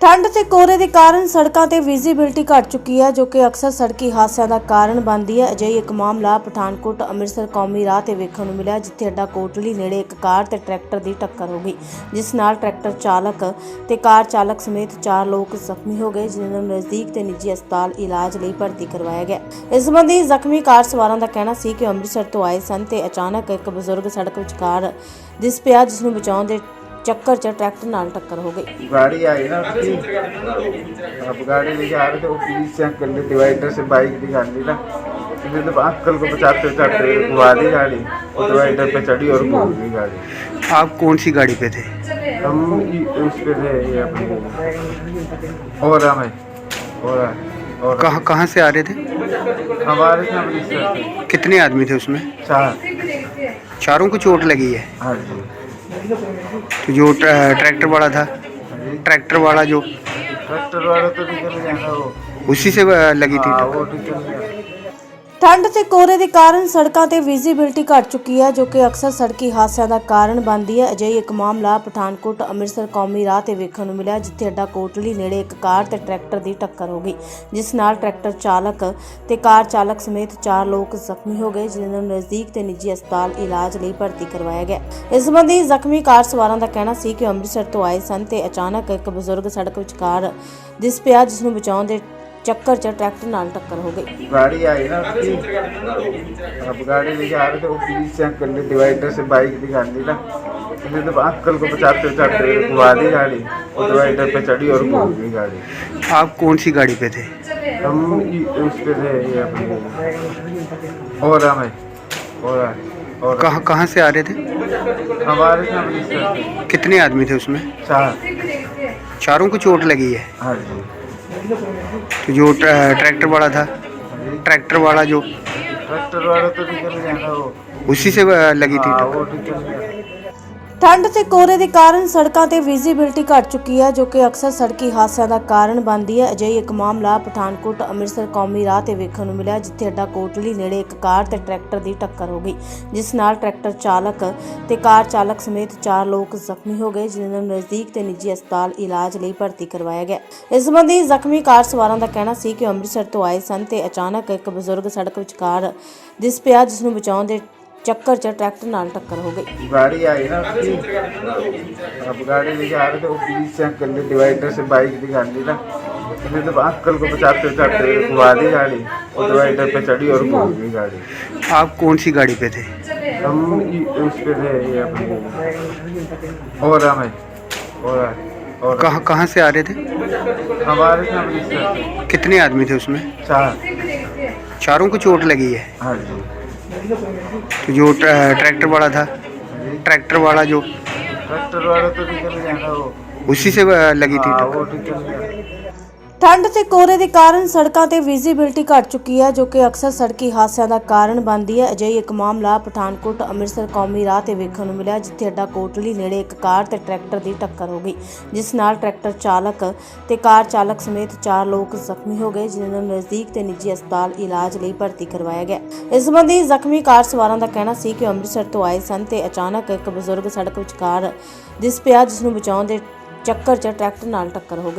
ਠੰਡ ਤੇ ਕੋਹਰੇ ਦੇ ਕਾਰਨ ਸੜਕਾਂ ਤੇ ਵਿਜ਼ਿਬਿਲਟੀ ਘਟ ਚੁੱਕੀ ਹੈ, ਜੋ ਕਿ ਅਕਸਰ ਸੜਕੀ ਹਾਦਸਿਆਂ ਦਾ ਕਾਰਨ ਬਣਦੀ ਹੈ। ਅਜਿਹੀ ਇੱਕ ਮਾਮਲਾ ਪਠਾਨਕੋਟ ਅੰਮ੍ਰਿਤਸਰ ਕੌਮੀ ਰਾਹ ਤੇ ਵੇਖਣ ਨੂੰ ਮਿਲਿਆ, ਜਿੱਥੇ ਅੱਡਾ ਕੋਟਲੀ ਨੇੜੇ ਇੱਕ ਕਾਰ ਤੇ ਟਰੈਕਟਰ ਦੀ ਟੱਕਰ ਹੋ ਗਈ, ਜਿਸ ਨਾਲ ਟਰੈਕਟਰ ਚਾਲਕ ਤੇ ਕਾਰ ਚਾਲਕ ਸਮੇਤ ਚਾਰ ਲੋਕ ਜ਼ਖਮੀ ਹੋ ਗਏ, ਜਿਨ੍ਹਾਂ ਨੂੰ ਨਜ਼ਦੀਕ ਤੇ ਨਿੱਜੀ ਹਸਪਤਾਲ ਇਲਾਜ ਲਈ ਭਰਤੀ ਕਰਵਾਇਆ ਗਿਆ। ਇਸ ਸੰਬੰਧੀ ਜ਼ਖਮੀ ਕਾਰ ਸਵਾਰਾਂ ਦਾ ਕਹਿਣਾ ਸੀ ਕਿ ਅੰਮ੍ਰਿਤਸਰ ਤੋਂ ਆਏ ਸਨ ਤੇ ਅਚਾਨਕ ਇੱਕ ਬਜ਼ੁਰਗ ਸੜਕ ਵਿਚਕਾਰ ਦਿਸ ਪਿਆ, ਜਿਸ ਨੂੰ ਬਚਾਉਣ ਦੇ ਚੱਕਰ 'ਚ ਟਰੈਕਟਰ ਨਾਲ ਟੱਕਰ ਹੋ ਗਈ गाड़ी आई ना उसकी अब गाड़ी लेके आ रहे थे वो पुलिस से अंकल ने डिवाइडर से बाइक दिखाने दी ना मैंने तो अंकल को बचाते बचाते घुमा दी गाड़ी और डिवाइडर पे चढ़ी और घूम गई गाड़ी आप कौन सी गाड़ी पे थे हम ये- उस पे थे ये अपने और हमें और और कहाँ कहाँ से आ रहे थे हमारे से अमृतसर से कितने आदमी थे उसमें चार चारों को चोट लगी है हाँ जी तो जो ट- ट्रैक्टर वाला था हाँ जी ट्रैक्टर वाला जो ट्रैक्टर वाला तो निकल गया था वो उसी से अ, लगी थी ਠੰਡ ਤੇ ਕੋਹਰੇ ਦੇ ਕਾਰਨ ਸੜਕਾਂ ਤੇ ਵਿਜ਼ਿਬਿਲਟੀ ਘਟ ਚੁੱਕੀ ਹੈ, ਜੋ ਕਿ ਅਕਸਰ ਸੜਕੀ ਹਾਦਸਿਆਂ ਦਾ ਕਾਰਨ ਬਣਦੀ ਹੈ। ਅਜਿਹੀ ਇੱਕ ਮਾਮਲਾ ਪਠਾਨਕੋਟ ਅੰਮ੍ਰਿਤਸਰ ਕੌਮੀ ਰਾਹ ਤੇ ਵੇਖਣ ਨੂੰ ਮਿਲਿਆ, ਜਿੱਥੇ ਅੱਡਾ ਕੋਟਲੀ ਨੇੜੇ ਇੱਕ ਕਾਰ ਤੇ ਟਰੈਕਟਰ ਦੀ ਟੱਕਰ ਹੋ ਗਈ, ਜਿਸ ਨਾਲ ਟਰੈਕਟਰ ਚਾਲਕ ਤੇ ਕਾਰ ਚਾਲਕ ਸਮੇਤ ਚਾਰ ਲੋਕ ਜ਼ਖਮੀ ਹੋ ਗਏ, ਜਿਨ੍ਹਾਂ ਨੂੰ ਨਜ਼ਦੀਕ ਤੇ ਨਿੱਜੀ ਹਸਪਤਾਲ ਇਲਾਜ ਲਈ ਭਰਤੀ ਕਰਵਾਇਆ ਗਿਆ। ਇਸ ਸੰਬੰਧੀ ਜ਼ਖਮੀ ਕਾਰ ਸਵਾਰਾਂ ਦਾ ਕਹਿਣਾ ਸੀ ਕਿ ਅੰਮ੍ਰਿਤਸਰ ਤੋਂ ਆਏ ਸਨ ਤੇ ਅਚਾਨਕ ਇੱਕ ਬਜ਼ੁਰਗ ਸੜਕ ਵਿਚਕਾਰ ਦਿਸ ਪਿਆ, ਜਿਸ ਨੂੰ ਬਚਾਉਣ ਦੇ ਚੱਕਰ 'ਚ ਟਰੈਕਟਰ ਨਾਲ ਟੱਕਰ ਹੋ ਗਈ गाड़ी आई ना उसकी अब गाड़ी लेके आ रहे थे वो पुलिस से अंकल ने डिवाइडर से बाइक दिखाने दी ना मैंने तो अंकल को बचाते बचाते घुमा दी गाड़ी और डिवाइडर पे चढ़ी और घूम गई गाड़ी आप कौन सी गाड़ी पे थे हम ये- उस पे थे ये अपने और हमें और और कहाँ कहाँ से आ रहे थे हमारे से अमृतसर से कितने आदमी थे उसमें चार चारों को चोट लगी है हाँ जी तो जो ट- ट्रैक्टर वाला था हाँ जी ट्रैक्टर वाला जो ट्रैक्टर वाला तो निकल गया था वो उसी से अ, लगी थी ਠੰਡ ਤੇ ਕੋਹਰੇ ਦੇ ਕਾਰਨ ਸੜਕਾਂ ਤੇ ਵਿਜ਼ਿਬਿਲਟੀ ਘਟ ਚੁੱਕੀ ਹੈ, ਜੋ ਕਿ ਅਕਸਰ ਸੜਕੀ ਹਾਦਸਿਆਂ ਦਾ ਕਾਰਨ ਬਣਦੀ ਹੈ। ਅਜਿਹੀ ਇੱਕ ਮਾਮਲਾ ਪਠਾਨਕੋਟ ਅੰਮ੍ਰਿਤਸਰ ਕੌਮੀ ਰਾਹ ਤੇ ਵੇਖਣ ਨੂੰ ਮਿਲਿਆ, ਜਿੱਥੇ ਅੱਡਾ ਕੋਟਲੀ ਨੇੜੇ ਇੱਕ ਕਾਰ ਤੇ ਟਰੈਕਟਰ ਦੀ ਟੱਕਰ ਹੋ ਗਈ, ਜਿਸ ਨਾਲ ਟਰੈਕਟਰ ਚਾਲਕ ਤੇ ਕਾਰ ਚਾਲਕ ਸਮੇਤ ਚਾਰ ਲੋਕ ਜ਼ਖਮੀ ਹੋ ਗਏ, ਜਿਨ੍ਹਾਂ ਨੂੰ ਨਜ਼ਦੀਕ ਤੇ ਨਿੱਜੀ ਹਸਪਤਾਲ ਇਲਾਜ ਲਈ ਭਰਤੀ ਕਰਵਾਇਆ ਗਿਆ। ਇਸ ਸੰਬੰਧੀ ਜ਼ਖਮੀ ਕਾਰ ਸਵਾਰਾਂ ਦਾ ਕਹਿਣਾ ਸੀ ਕਿ ਅੰਮ੍ਰਿਤਸਰ ਤੋਂ ਆਏ ਸਨ ਤੇ ਅਚਾਨਕ ਇੱਕ ਬਜ਼ੁਰਗ ਸੜਕ ਵਿਚਕਾਰ ਦਿਸ ਪਿਆ, ਜਿਸ ਨੂੰ ਬਚਾਉਣ ਦੇ ਚੱਕਰ 'ਚ ਟਰੈਕਟਰ ਨਾਲ ਟੱਕਰ ਹੋ ਗਈ गाड़ी आई ना उसकी अब गाड़ी लेके आ रहे थे वो पुलिस से अंकल ने डिवाइडर से बाइक दिखाने दी ना मैंने तो अंकल को बचाते बचाते घुमा दी गाड़ी और डिवाइडर पे चढ़ी और घूम गई गाड़ी आप कौन सी गाड़ी पे थे हम ये- उस पे थे ये अपने और हमें और और कहाँ कहाँ से आ रहे थे हमारे से अमृतसर से कितने आदमी थे उसमें चार चारों को चोट लगी है हाँ जी तो जो ट- ट्रैक्टर वाला था हाँ जी ट्रैक्टर वाला जो ट्रैक्टर वाला तो निकल गया था वो उसी से अ, लगी थी हाँ टक्कर। वो निकल गया ਠੰਡ ਤੇ ਕੋਹਰੇ ਦੇ ਕਾਰਨ ਸੜਕਾਂ ਤੇ ਵਿਜ਼ਿਬਿਲਟੀ ਘਟ ਚੁੱਕੀ ਹੈ, ਜੋ ਕਿ ਅਕਸਰ ਸੜਕੀ ਹਾਦਸਿਆਂ ਦਾ ਕਾਰਨ ਬਣਦੀ ਹੈ। ਅਜਿਹੀ ਇੱਕ ਮਾਮਲਾ ਪਠਾਨਕੋਟ ਅੰਮ੍ਰਿਤਸਰ ਕੌਮੀ ਰਾਹ ਤੇ ਵੇਖਣ ਨੂੰ ਮਿਲਿਆ, ਜਿੱਥੇ ਅੱਡਾ ਕੋਟਲੀ ਨੇੜੇ ਇੱਕ ਕਾਰ ਤੇ ਟਰੈਕਟਰ ਦੀ ਟੱਕਰ ਹੋ ਗਈ, ਜਿਸ ਨਾਲ ਟਰੈਕਟਰ ਚਾਲਕ ਤੇ ਕਾਰ ਚਾਲਕ ਸਮੇਤ ਚਾਰ ਲੋਕ ਜ਼ਖਮੀ ਹੋ ਗਏ, ਜਿਨ੍ਹਾਂ ਨੂੰ ਨਜ਼ਦੀਕ ਤੇ ਨਿੱਜੀ ਹਸਪਤਾਲ ਇਲਾਜ ਲਈ ਭਰਤੀ ਕਰਵਾਇਆ ਗਿਆ। ਇਸ ਸੰਬੰਧੀ ਜ਼ਖਮੀ ਕਾਰ ਸਵਾਰਾਂ ਦਾ ਕਹਿਣਾ ਸੀ ਕਿ ਅੰਮ੍ਰਿਤਸਰ ਤੋਂ ਆਏ ਸਨ ਤੇ ਅਚਾਨਕ ਇੱਕ ਬਜ਼ੁਰਗ ਸੜਕ ਵਿਚਕਾਰ ਦਿਸ ਪਿਆ, ਜਿਸ ਨੂੰ ਬਚਾਉਣ ਦੇ ਚੱਕਰ 'ਚ ਟਰੈਕਟਰ ਨਾਲ ਟੱਕਰ ਹੋ ਗਈ।